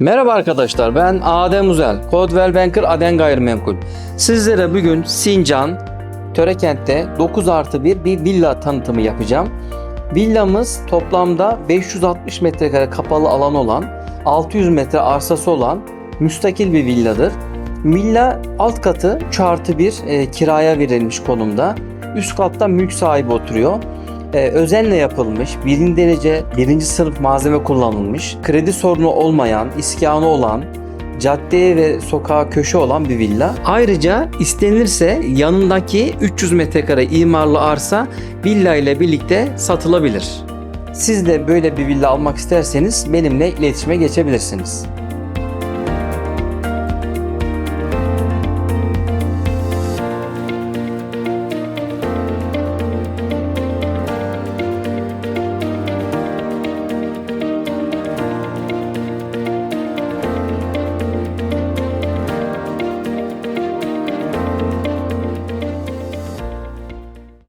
Merhaba arkadaşlar ben Adem Uzel. Coldwell Banker Aden Gayrimenkul. Sizlere bugün Sincan, Törekent'te 9 artı 1 bir villa tanıtımı yapacağım. Villamız toplamda 560 metrekare kapalı alan olan, 600 metre arsası olan müstakil bir villadır. Villa alt katı 3 artı 1 e, kiraya verilmiş konumda. Üst katta mülk sahibi oturuyor. Ee, özenle yapılmış, birinci derece, birinci sınıf malzeme kullanılmış, kredi sorunu olmayan, iskanı olan, caddeye ve sokağa köşe olan bir villa. Ayrıca istenirse yanındaki 300 metrekare imarlı arsa villa ile birlikte satılabilir. Siz de böyle bir villa almak isterseniz benimle iletişime geçebilirsiniz.